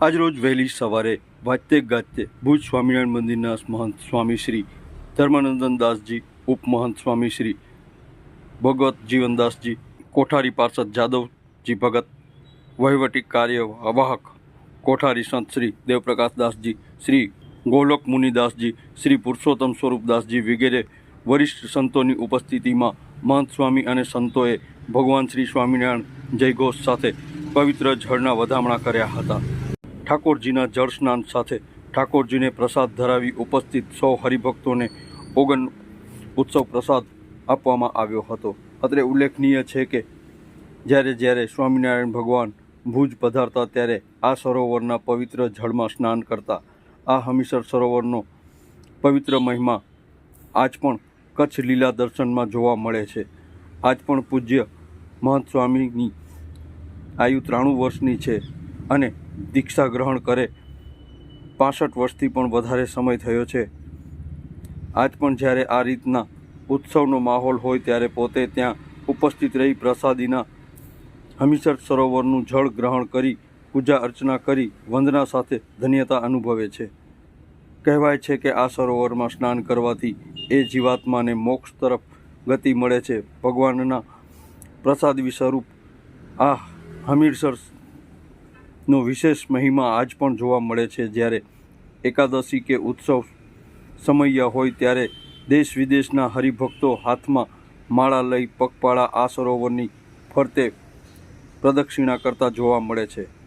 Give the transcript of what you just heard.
આજરોજ વહેલી સવારે વાજતે ગાજતે ભુજ સ્વામિનારાયણ મંદિરના મહંત સ્વામી શ્રી ધર્માનંદન દાસજી ઉપમહંત સ્વામી શ્રી ભગવત જીવનદાસજી કોઠારી પાર્ષદ જાદવજી ભગત, વહીવટી કાર્ય વાહક, કોઠારી સંત શ્રી દેવપ્રકાશ દાસજી, શ્રી ગોલોક મુનિદાસજી શ્રી પુરુષોત્તમ સ્વરૂપદાસજી વગેરે વરિષ્ઠ સંતોની ઉપસ્થિતિમાં મહંત સ્વામી અને સંતોએ ભગવાન શ્રી સ્વામિનારાયણ જયઘોષ સાથે પવિત્ર જળના વધામણા કર્યા હતા. ઠાકોરજીના જળસ્નાન સાથે ઠાકોરજીને પ્રસાદ ધરાવી ઉપસ્થિત સૌ હરિભક્તોને ઓગન ઉત્સવ પ્રસાદ આપવામાં આવ્યો હતો. અત્રે ઉલ્લેખનીય છે કે, જ્યારે જ્યારે સ્વામિનારાયણ ભગવાન ભુજ પધારતા ત્યારે આ સરોવરના પવિત્ર જળમાં સ્નાન કરતા. આ હમીસર સરોવરનો પવિત્ર મહિમા આજ પણ કચ્છ લીલા દર્શનમાં જોવા મળે છે. આજ પણ પૂજ્ય મહંત સ્વામીની આયુ ત્રાણું વર્ષની છે અને દીક્ષા ગ્રહણ કરે. પાસઠ વર્ષથી પણ વધારે સમય થયો છે. આજ પણ જ્યારે આ રીતના ઉત્સવનો માહોલ હોય ત્યારે પોતે ત્યાં ઉપસ્થિત રહી પ્રસાદીના હમીસર સરોવરનું જળ ગ્રહણ કરી, પૂજા અર્ચના કરી, વંદના સાથે ધન્યતા અનુભવે છે. કહેવાય છે કે આ સરોવરમાં સ્નાન કરવાથી એ જીવાત્માને મોક્ષ તરફ ગતિ મળે છે. ભગવાનના પ્રસાદ સ્વરૂપ આ હમીરસર નો વિશેષ મહિમા આજ પણ જોવા મળે છે. જ્યારે એકાદશી કે ઉત્સવ સમય હોય ત્યારે દેશ વિદેશના હરિભક્તો હાથમાં માળા લઈ પગપાળા આ સરોવરની ફરતે પ્રદક્ષિણા કરતા જોવા મળે છે.